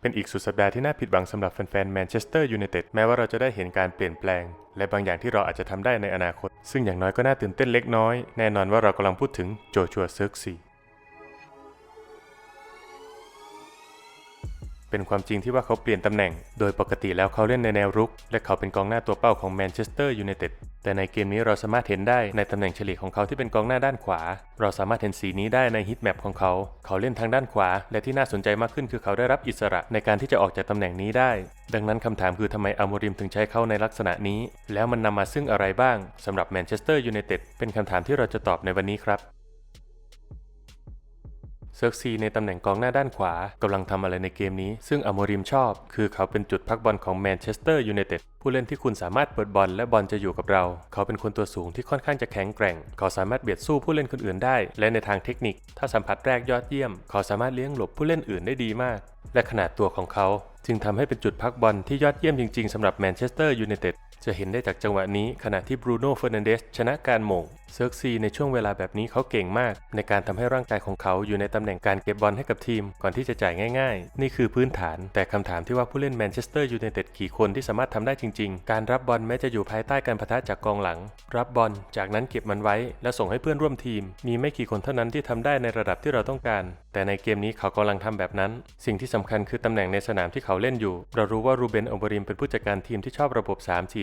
เป็นอีกสุดสัปดาห์ที่น่าผิดหวังสำหรับแฟนๆแมนเชสเตอร์ยูไนเต็ดแม้ว่าเราจะได้เห็นการเปลี่ยนแปลง และบางอย่างที่เราอาจจะทำได้ในอนาคต ซึ่งอย่างน้อยก็น่าตื่นเต้นเล็กน้อย แน่นอนว่าเรากำลังพูดถึงโจชัวเซิร์กซี เป็นความจริงที่ว่าเขาเปลี่ยนตำแหน่ง โดยปกติแล้วเขาเล่นในแนวรุก และเขาเป็นกองหน้าตัวเป้าของแมนเชสเตอร์ยูไนเต็ด แต่ในเกมนี้เราสามารถเห็นได้ในตำแหน่งเฉลี่ยของเขาที่เป็นกองหน้าด้านขวา เราสามารถเห็นสีนี้ได้ในฮิตแมปของเขา เขาเล่นทางด้านขวา และที่น่าสนใจมากขึ้นคือเขาได้รับอิสระในการที่จะออกจากตำแหน่งนี้ได้ ดังนั้นคำถามคือทำไมอัลโมริมถึงใช้เขาในลักษณะนี้ แล้วมันนำมาซึ่งอะไรบ้างสำหรับแมนเชสเตอร์ยูไนเต็ดเป็นคำถามที่เราจะตอบในวันนี้ครับ เซิร์กซีในตำแหน่งกองหน้าด้านขวากำลังทำอะไรในเกมนี้ ซึ่งอโมริมชอบ คือเขาเป็นจุดพักบอลของแมนเชสเตอร์ยูไนเต็ดผู้เล่นที่คุณสามารถเปิดบอลและบอลจะอยู่กับเรา เขาเป็นคนตัวสูงที่ค่อนข้างจะแข็งแกร่ง เขาสามารถเบียดสู้ผู้เล่นคนอื่นได้ และในทางเทคนิค ถ้าสัมผัสแรกยอดเยี่ยม เขาสามารถเลี้ยงหลบผู้เล่นอื่นได้ดีมาก และขนาดตัวของเขา จึงทำให้เป็นจุดพักบอลที่ยอดเยี่ยมจริงๆสำหรับแมนเชสเตอร์ยูไนเต็ดจะเห็นได้จากจังหวะนี้ขณะที่บรูโน่เฟอร์นันเดสชนะการหม่งเซิร์กซีในช่วงเวลาแบบนี้เขาเก่งมาก ในการทำให้ร่างกายของเขาอยู่ในตำแหน่งการเก็บบอลให้กับทีม ก่อนที่จะจ่ายง่ายๆ นี่คือพื้นฐาน แต่คำถามที่ว่าผู้เล่นแมนเชสเตอร์ยูไนเต็ดกี่คนที่สามารถทำได้จริงๆ การรับบอลแม้จะอยู่ภายใต้การพะทะจากกองหลัง รับบอลจากนั้นเก็บมันไว้ และส่งให้เพื่อนร่วมทีม มีไม่กี่คนเท่านั้นที่ทำได้ในระดับที่เราต้องการ แต่ในเกมนี้เขากำลังทำแบบนั้น สิ่งที่สำคัญคือตำแหน่งในสนามที่เขาเล่นอยู่ เรารู้ว่ารูเบนโอบริมเป็นผู้จัดการทีมที่ชอบระบบ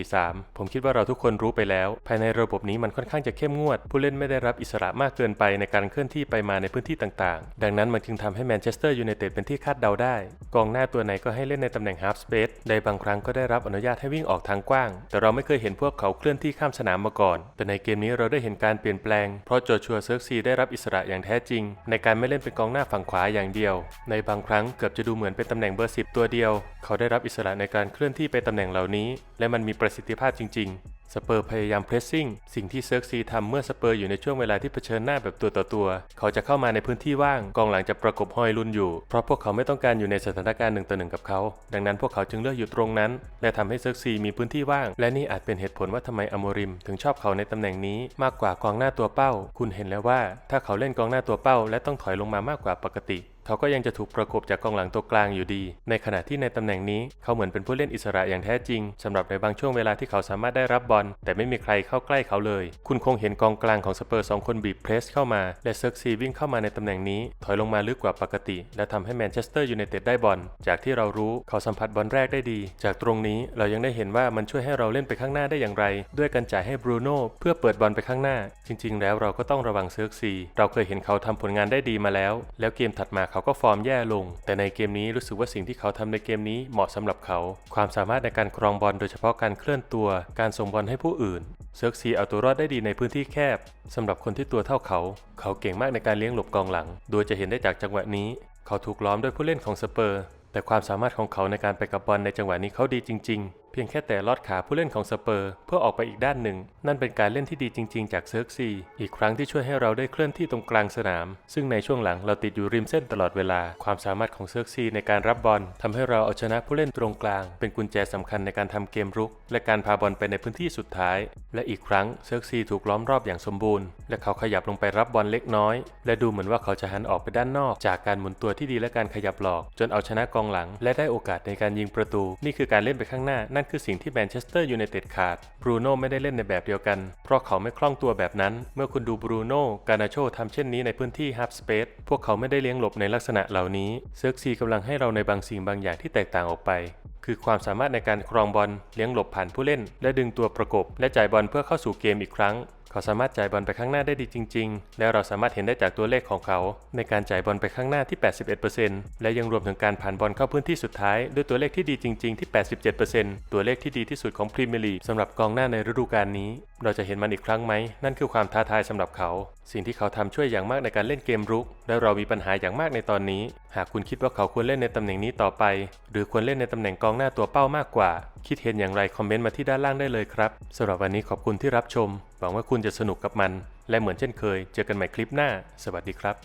3-4-3 ผมคิดว่าเราทุกคนรู้ไปแล้ว ภายในระบบนี้มันค่อนข้างจะเข้มงวด ผู้เล่นไม่ได้รับอิสระมากเกินไปในการเคลื่อนที่ไปมาในพื้นที่ต่างๆ ดังนั้นมันจึงทำให้แมนเชสเตอร์ยูไนเต็ดเป็นที่คาดเดาได้ กองหน้าตัวไหนก็ให้เล่นในตำแหน่งฮาร์ฟสเปซในบางครั้งก็ได้รับอนุญาตให้วิ่งออกทางกว้าง แต่เราไม่เคยเห็นพวกเขาเคลื่อนที่ข้ามสนามมาก่อน แต่ในเกมนี้เราได้เห็นการเปลี่ยนแปลง เพราะโจชัวเซิร์กซีได้รับอิสระอย่างแท้จริง ในการไม่เล่นเป็นกองหน้าฝั่งขวาอย่างเดียว ในบางครั้งเกือบจะดูเหมือนเป็นตำแหน่งเบอร์สิบตัวเดียวเขาได้รับอิสระในการเคลื่อนที่ไปตำแหน่งเหล่านี้ และมันมีประสิทธิภาพจริง ๆสเปอร์พยายามเพรสซิ่งสิ่งที่เซิร์กซีทำเมื่อสเปอร์อยู่ในช่วงเวลาที่เผชิญหน้าแบบตัวต่อตัว เขาจะเข้ามาในพื้นที่ว่างกองหลังจะประกบฮอยลุนอยู่ เพราะพวกเขาไม่ต้องการอยู่ในสถานการณ์หนึ่งต่อหนึ่งกับเขา ดังนั้นพวกเขาจึงเลือกอยู่ตรงนั้น และทำให้เซิร์กซีมีพื้นที่ว่าง และนี่อาจเป็นเหตุผลว่าทำไมอโมริม ถึงชอบเขาในตำแหน่งนี้มากกว่ากองหน้าตัวเป้า คุณเห็นแล้วว่า ถ้าเขาเล่นกองหน้าตัวเป้า และต้องถอยลงมามากกว่าปกติ เขาก็ยังจะถูกประกบจากกองหลังตัวกลางอยู่ดี ในขณะที่ในตำแหน่งนี้เขาเหมือนเป็นผู้เล่นอิสระอย่างแท้จริงสำหรับในบางช่วงเวลาที่เขาสามารถได้รับบอลแต่ไม่มีใครเข้าใกล้เขาเลย คุณคงเห็นกองกลางของสเปอร์สองคนบีบเพรสเข้ามา และเซิร์กซีวิ่งเข้ามาในตำแหน่งนี้ ถอยลงมาลึกกว่าปกติ และทำให้แมนเชสเตอร์ยูไนเต็ดได้บอลจากที่เรารู้เขาสัมผัสบอลแรกได้ดี จากตรงนี้เรายังได้เห็นว่ามันช่วยให้เราเล่นไปข้างหน้าได้อย่างไร ด้วยการจ่ายให้บรูโน่เพื่อเปิดบอลไปข้างหน้า จริง ๆ แล้วเราก็ต้องระวังเซิร์กซีเราเคยเห็นเขาทำผลงานได้ดีมาแล้ว แล้วเกมถัดมาเขาก็ฟอร์มแย่ลง แต่ในเกมนี้รู้สึกว่าสิ่งที่เขาทำในเกมนี้เหมาะสำหรับเขา ความสามารถในการครองบอลโดยเฉพาะการเคลื่อนตัว การส่งบอลให้ผู้อื่น เซิร์กซีเอาตัวรอดได้ดีในพื้นที่แคบสำหรับคนที่ตัวเท่าเขา เขาเก่งมากในการเลี้ยงหลบกองหลัง โดยจะเห็นได้จากจังหวะนี้ เขาถูกล้อมด้วยผู้เล่นของสเปอร์ แต่ความสามารถของเขาในการไปกับบอลในจังหวะนี้เขาดีจริงๆ พียงแค่แต่ลอดขาผู้เล่นของสเปอร์เพื่อออกไปอีกด้านหนึ่ง นั่นเป็นการเล่นที่ดีจริง ๆ จากเซิร์กซีอีกครั้งที่ช่วยให้เราได้เคลื่อนที่ตรงกลางสนาม ซึ่งในช่วงหลังเราติดอยู่ริมเส้นตลอดเวลา ความสามารถของเซิร์กซีในการรับบอลทำให้เราเอาชนะผู้เล่นตรงกลาง เป็นกุญแจสำคัญในการทำเกมรุก และการพาบอลไปในพื้นที่สุดท้าย และอีกครั้งเซิร์กซีถูกล้อมรอบอย่างสมบูรณ์ และเขาขยับลงไปรับบอลเล็กน้อย และดูเหมือนว่าเขาจะหันออกไปด้านนอก จากการหมุนตัวที่ดีและการขยับหลอก จนเอาชนะกองหลัง และได้โอกาสในการยิงประตู นี่คือการเล่นไปข้างหน้านั่นคือสิ่งที่แมนเชสเตอร์ยูไนเต็ดขาด บรูโน่ไม่ได้เล่นในแบบเดียวกัน เพราะเขาไม่คล่องตัวแบบนั้น เมื่อคุณดูบรูโน่ กานาโชทำเช่นนี้ในพื้นที่ฮับสเปซพวกเขาไม่ได้เลี้ยงหลบในลักษณะเหล่านี้ เซิร์กซีกำลังให้เราในบางสิ่งบางอย่างที่แตกต่างออกไป คือความสามารถในการครองบอล เลี้ยงหลบผ่านผู้เล่น และดึงตัวประกบ และจ่ายบอลเพื่อเข้าสู่เกมอีกครั้ง เขาสามารถจ่ายบอลไปข้างหน้าได้ดีจริง ๆ และเราสามารถเห็นได้จากตัวเลขของเขา ในการจ่ายบอลไปข้างหน้าที่ 81%และยังรวมถึงการผ่านบอลเข้าพื้นที่สุดท้าย ด้วยตัวเลขที่ดีจริง ๆ ที่ 87%ตัวเลขที่ดีที่สุดของพรีเมียร์ลีกสำหรับกองหน้าในฤดูกาลนี้ เราจะเห็นมันอีกครั้งไหม นั่นคือความท้าทายสำหรับเขา สิ่งที่เขาทำช่วยอย่างมากในการเล่นเกมรุก และเรามีปัญหาอย่างมากในตอนนี้ หากคุณคิดว่าเขาควรเล่นในตำแหน่งนี้ต่อไป หรือควรเล่นในตำแหน่งกองหน้าตัวเป้ามากกว่า คิดเห็นอย่างไรคอมเมนต์มาที่ด้านล่างได้เลยครับสำหรับวันนี้ขอบคุณที่รับชม หวังว่าคุณจะสนุกกับมัน และเหมือนเช่นเคย เจอกันใหม่คลิปหน้า สวัสดีครับ